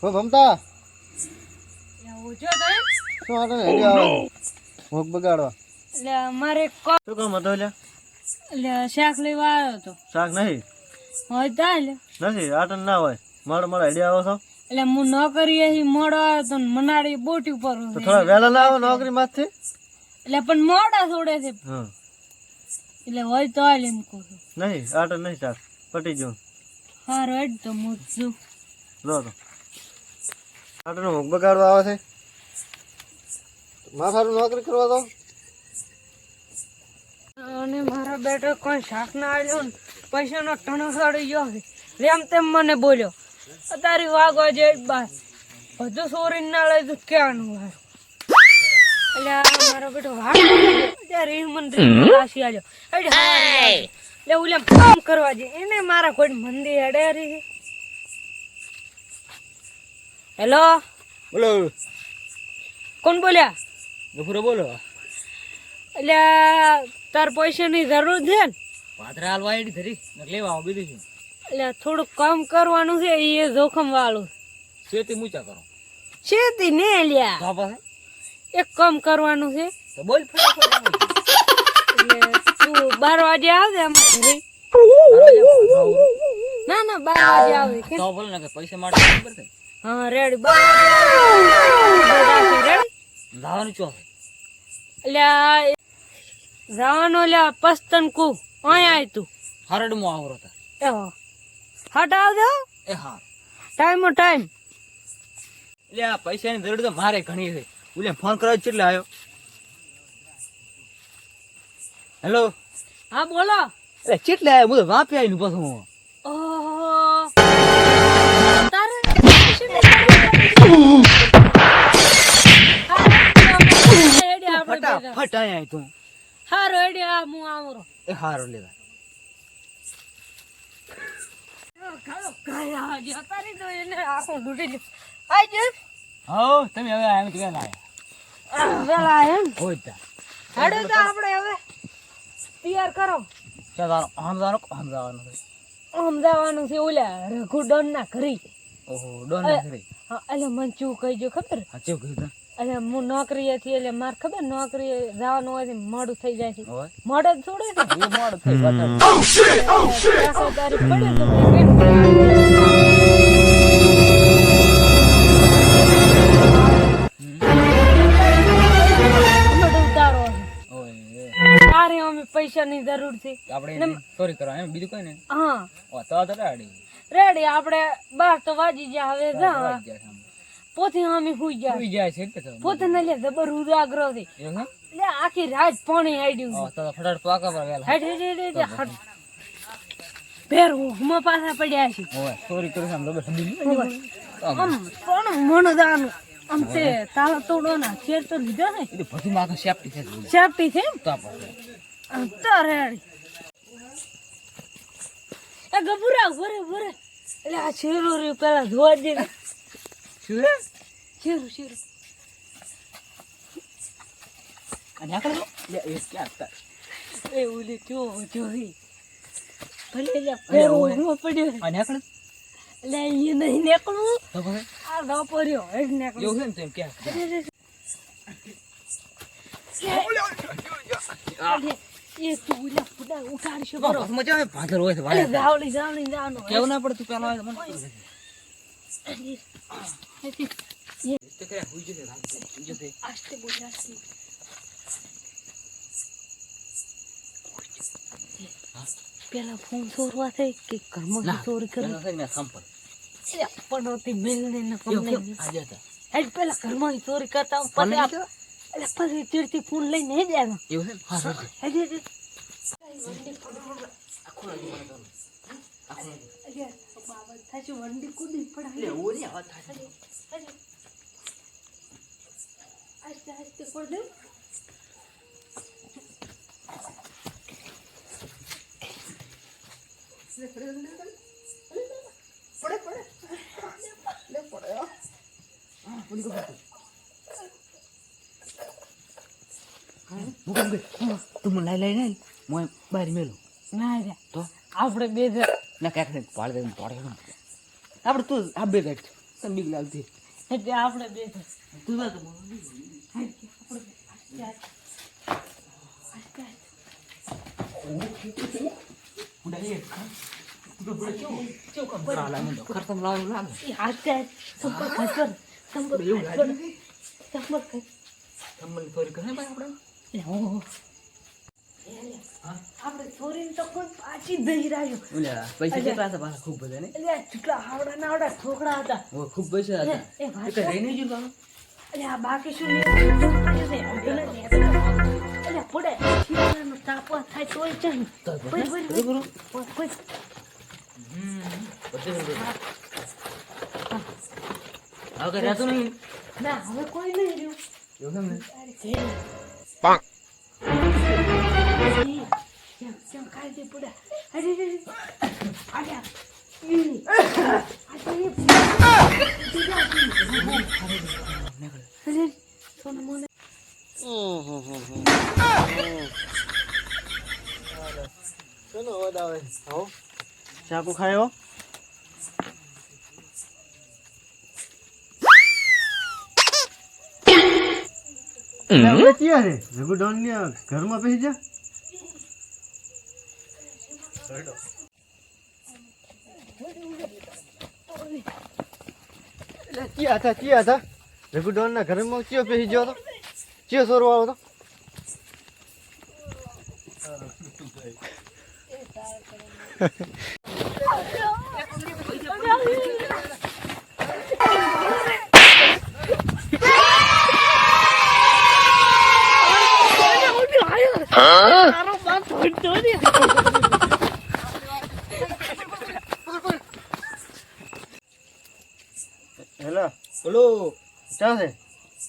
હો. ભમતા ઓછો થાય શું આવે. ભોગ બગાડવા. એટલે અમારે શું કામ હતો એટલે એટલે શાક લેવા આવ્યો હતો. શાક નહીં? હોય તા એટલે નથી આટન ના હોય. મારો મારો હેડી આવો છો. એટલે હું નોકરી અહીં મોડો આવ્યો તો મનાડી બોટી ઉપર થોડા વહેલા ના આવો નોકરી માંથી એટલે પણ મોડા થોડે છે. હા. એટલે હોય તો હાલ એમ કહું નહીં આટન નહીં શાક. પટી જો હા રેડ તો મૂકજો લો તો. આટનો મુખ બગાડવા આવે છે? માથાનું નોકરી કરવા દો અને મારા બેટો કોઈ શાક ના આવ્યો ને પૈસાનો ટણો સડી ગયો રેમ તેમ મને બોલ્યો અત્યારે વાગવા જે બાર. બધું સોરી ના લઈ તું ક્યાંનું વાર એટલે મારો બેટો વાગ ત્યારે એ મને રાશી આવ્યો એટલે કામ કરવા જઈએ એને મારા કોઈ મંદિર અડે રહી હેલો બોલો. કોણ બોલ્યા? ગફુરો બોલો. એટલે તાર તાર પૈસાની જરૂર છે ને? પાથરા હાલવા એડી ધરી નકલે આવો બીજું શું? એટલે થોડુંક કામ કરવાનું છે એ જોખમ વાળું શેતી મૂચા કરો. શેતી ને લ્યા. પાસે એક કામ કરવાનું છે. તો બોલ તું બાર વાગે આવજે આમાં ઘરે. ના ના બાર વાગે આવજે. તો બોલ ને પૈસા માટે ખબર છે. હા રેડી લાવવાનું ચો એટલે જવાનું લ્યા પસ્તન કુ અહીંયા આય તું. હરડમાં આવરો તા. એ હો. હટ આવજો એ હા. ટાઈમો ટાઈમ એટલે આ પૈસાની જરૂર તો મારે ઘણી છે. ઓલે ફોન કરવા કેટલે આવ્યો હેલો હા બોલો. એટલે કેટલે આવ્યો હું તો વાપી આવીને પાછું હું. ફટા ફટ તું. હારો આઈડિયા હું આવરો. એ હારો લેવા તારી તો એને આખું લૂટી લ્યું આઈ જે હો તમે હવે આમ કે લાયા વેલા એમ હોય તા હેડો તો આપણે હવે. તૈયાર કરો. ચાલ જવાનું છે. આમ છે ઓલા રઘુ ડોન ના કરી ઓહો ડોન કરી હા એટલે મને ચૂ કહીજો ખબર? હા ચેવ કીધું એટલે હું નોકરી હતી એટલે મારે ખબર નોકરી જવાનું હોય મોડું થઈ જાય છે. મોડે જ છોડે ને એ મોડ થઈ તારીખ પડે તો તારે અમે પૈસાની જરૂર છે. આપણે ચોરી કરવા એમ બીજું કઈ ને હા. તો તો રાડી રેડી આપણે બાર તો વાજી ગયા હવે જા પોતે અમે હુઈ જાય હુઈ જાય છે કે તો પોતે ન લે જબર ઉજાગરો છે. એવું હે આખી રાત પાણી આડ્યું ઓ તો ફટાફટ પાકા પર વેલા હેડ હેડ હેડ હેડ ભેર ઊંઘમાં પાછા પડ્યા છે. ઓય સોરી કરું આમ ઠંડી આમ. પણ મન દાન આમ તે તાળા તોડો ના ચેર તો લીધો ને એ બધી માં સેફટી છે સેફટી છે તો આપણે આમ તો રેડી. એ ગભરા ભરે ભરે એટલે આ શેરો રે પેલા જોવા દે ને. શું હે શેરો શેરો અને આકડો લે એ ક્યાં તા એ ઓલી જો જોઈ ભલે લે પેરો ઓય. પડ્યો અને આકડો એટલે એ નહીં નીકળવું આ વાપર્યો હેડ નીકળવું એવું છે ને તો એમ ક્યાં અરે, એ તું ઓલા ઉઠાડશો કરો મજા આવે ભાદર હોય છે અરે ભાઈ ગાવડી ગાવડી જાનો કેવું ના પડે તું પેલા આવે મને ખબર છે. એ તો કે હુઈ જશે રાત હુઈ જશે આસ્તે બોલ પેલા ફોન ચોરવા થઈ કે ઘરમાં ચોરી કરી પણ હતી બિલ ને કેમ આજે હતા. હેડ પેલા ઘરમાં ચોરી કરતા પછી એટલે પછી ચીડથી ફોન લઈને હેડ આવ્યા એવું છે વંડી કૂદી પડે લે આવા થાય આસ્તે આસ્તે કરી દે હું કેમ કે તું મને લઈ લઈને હું બહાર મેલું ના રે તો આપણે બે જણ ના ક્યાંક ને પાડ દે દે આપણે તું આ બે કાઢ તને બીક લાગતી એટલે આપણે બે. તું જા તો બોલ. ઉડા એ ખા. ઉડા ઉડા કેવું? કેવું કામ કરા લાગે તો? ખરતમ લાવવાનું લાગે. એ હાથ જાય. સંપર્ક સંપર્ક એવું હાથ લાગે કર. સંપર્ક આપણે? તો કોઈ પાછી દઈ રહ્યું પૈસા કેટલા હતા પાછા? ખૂબ બધા? એટલે ઠોકડા હતા ખૂબ પૈસા હતા. એ વાત? એટલે આ બાકી શું. એટલે પડે શિયાળાનો તાપ થાય તોય ચાલે. હવે રહેતું નહીં ના હવે કોઈ નહીં રહ્યું એવું કેમ ચાકુ ખાયો? ઘરમાં બેસી જા. એટલે ક્યાં હતા ક્યાં હતા? રઘુ ડોન ના ઘરમાં કયો પેસી ગયો હતો? કયો સોરવા આવ્યો હતો? હેલો. બોલો. ક્યાં છે?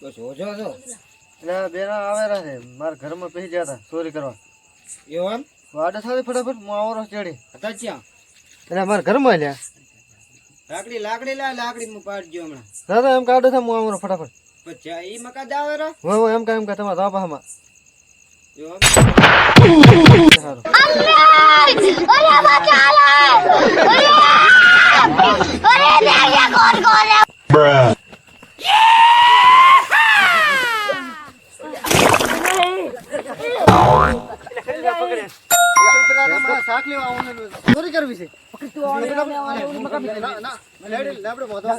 બસ ઓછો છો. એટલે બેરા બેના આવેલા છે. મારા ઘરમાં પહી ગયા હતા. ચોરી કરવા. એવું વાડે સાથે ફટાફટ. હું આવરો ચડી. હતા ક્યાં? એટલે મારા ઘરમાં લ્યા. લાકડી લાકડી લા લાકડી હું પાડજો હમણાં. દાદા એમ કાઢો છે હું આવો ફટાફટ. પછી ઈ મકા દાવે રો હો હો એમ કા એમ કા તમારા ધાબામાં એવું સારું. શાક લેવા આવવાનું ચોરી કરવી છે ના, ના, લેડી, લેબડે મોઢા.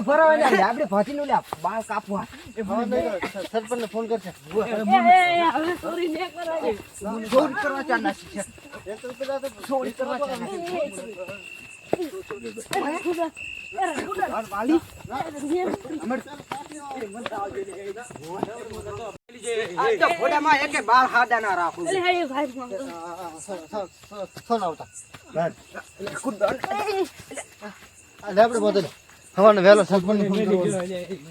ને ફરવા ને આપણે ભાતી નું લ્યા બાળ કાપવા એ ફોન કરશે ચોરી. ચોરી કરવા ચાર છે એ તો પેલા તો ચોરી કરવા ચાર આ તો ફોડામાં એકે બાળ હાડા ના રાખું અરે, હે, ભાઈ, ફોન કર. આ, આ, સ- સ- સ- ફોન આવતા આ, લેબડે મોઢે લે. સવારનો વહેલો સરપંચને ફોન કરવો.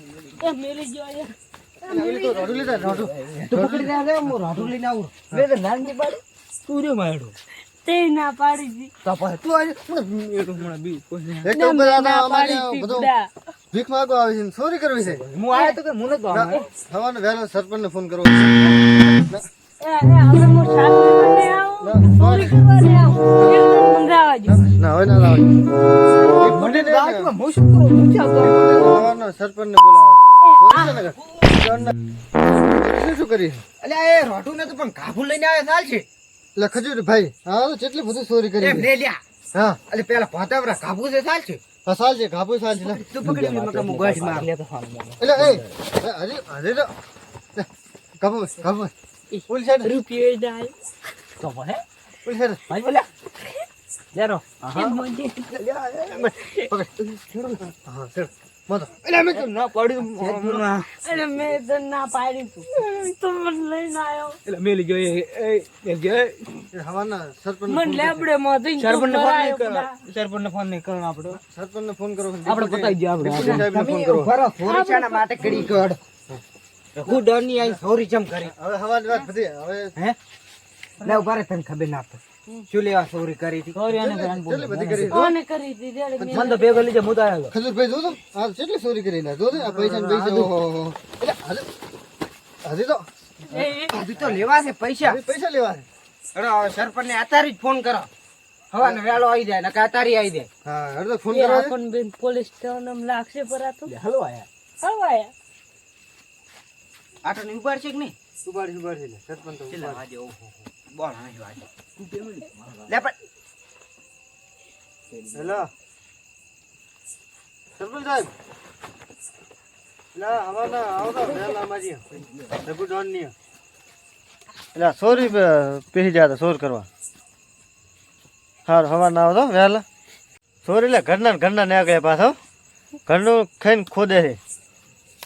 એ, મેલી ગયો. તો રોડું લીધા, રોડું. તો પકડી રહ્યા છે હું રાઠું લઈને આવું. બે તો નાની પાડી તું રે માયડો તે ના પાડી દી. તો પછી તું આજે મને એટલું હમણાં બી કોઈ એક તો પેલા ના અમારે પાડી ભીખ માંગવા આવે છે ને ચોરી કરવી છે. હું આયા તો કે મને તો ના, વહેલો ફોન કરવો એ, હવે હું ના હવે ના લાવે મને તો આ તો હું શું કરું હું ચાલતો સવારનો સરપંચને બોલાવો. ને શું કરી અલ્યા એ રાઠું ને તો પણ કાબુ લઈને આવે ચાલશે એટલે ખજૂર ભાઈ હા તો કેટલી બધું ચોરી કરી એમ લે લ્યા. હા. અલે પેલા ભાતાવરા કાબુ છે ચાલશે હા સાલ છે કાબુ સાલ છે તું પકડી લે મકા ગાંઠ માર એટલે એ હજી હજી તો લે, ઘાપુ ઘાપુ ફૂલ છે રૂપિયો જાય. તો છે ને? ભાઈ બોલ્યા લેરો હા ચડ મોતો અલ્યા મેં તો ના પડ્યું અરે મેં તો ના પાડી તું તું મને લઈને આવ્યો એટલે મેલી ગયો એ એ એ ગયો હવાના સરપંચ મને લેબડે માં જઈને સરપંચ ને ફોન નહીં કરો સરપંચ ને ફોન નહીં કરો આપણો ફોન કરો ફોન કરો ફરો માટે કરી હું ડરની આઈ સોરી ચમ કરી હવે હવા વાત બધી હવે હે લે ઊભા રે તને ખબર ના પડે. શું લેવા સોરી કરી હતી? કરી કોને કરી હતી? મને તો ભેગો લીધે હું તો આવ્યો ખજૂરભાઈ જો તો આ કેટલી ચોરી કરી ના જોજો આ પૈસા ને પૈસા ઓહો હજી હજી તો એ, એ, તો લેવા છે પૈસા. પૈસા લેવા છે. અરે હવે સરપંચ ને અત્યારે જ ફોન કરો. હવાને વેલો આવી જાય ને તારી આવી જાય. હા અડધો ફોન કરો. બેન પોલીસ સ્ટેશન લાગશે પર આ તો. હલો આયા. આટો ને ઉપાડ છે કે નહીં? સરપંચ તો. ઓહો. બોલ અહીં વાજે લે પણ હેલો. સરપંચ સાહેબ. લા હવાના આવતો વહેલા માજી. રઘુ ડોનની એટલે સોરી પીસી જાય સોર કરવા. હાર હવા ના આવતો વહેલા. સોરી લે ઘરના ને ઘરના ને આગળ પાછો ઘરનું ખાઈને ખોદે છે.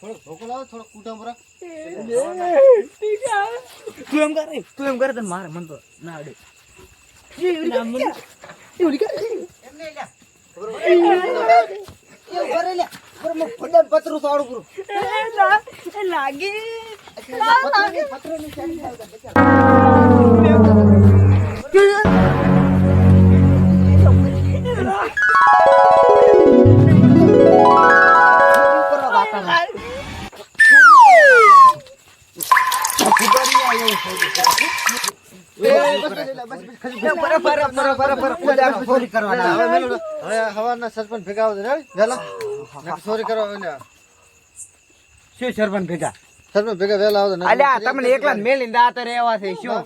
થોડો ધોકો લાવો થોડો કૂટા મરા તું એમ કરે તું એમ કરે તને મારે મન તો ના અડે ના, મને- પતરું સાડું હવાના સરપંચ ભેગા આવો રે વેલા. સોરી કરો શું સરપંચ ભેગા? સરપંચ ભેગા વેલા આવો અલ્યા તમને એકલા મેલીને દાતા રહેવા છે શું?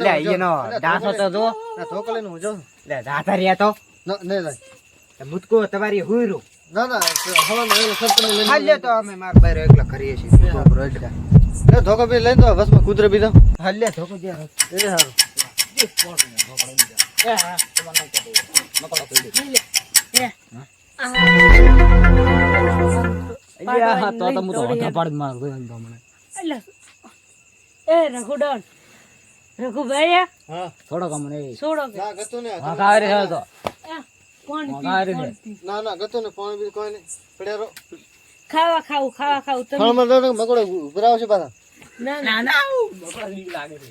લે એનો દાસો તો જો. ધોકો લઈને હું જાઉં. લે દાતા રહ્યા તો. ના નહીં મુતકો તમારી હુઈરું ના ના હવાના વેલા સરપંચ લઈને હાલ્યો તો અમે માર બાર એકલા કરીએ છીએ ધોકો બી કૂતરે બીજો. હાલ્યા ધોકો દે એ સારું રઘુભાઈ ને ના ગતો ને પાણી પી, વઘારી દે. પાણી પી. ના ના ગતો ને પાણી બી કોઈ નહીં પડ્યા રહો ખાવા ખાવું ખાવા ખાવું તમે ને ઉભરાવ છે પાછા ના ના લાગે છે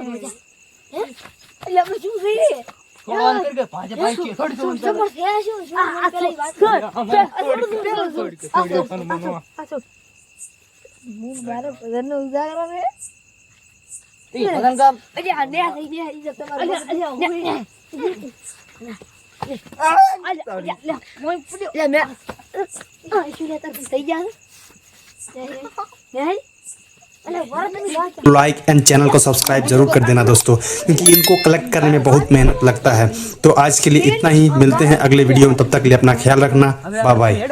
થોડો અંતર કે ભાજપ આવી છે થોડી તો અંતર સમજ શું શું મને પેલા વાત હું બારે ભજનનો ઉજાગરો રે ઈ ભગન કામ? અરે આ ન્યા થઈ ગયા ઈ તમારું મેં- આ શું થઈ ની. लाइक एंड चैनल को सब्सक्राइब ज़रूर कर देना दोस्तों, क्योंकि इनको कलेक्ट करने में बहुत मेहनत लगता है। तो आज के लिए इतना ही, मिलते हैं अगले वीडियो में, तब तक लिए अपना ख्याल रखना। Bye bye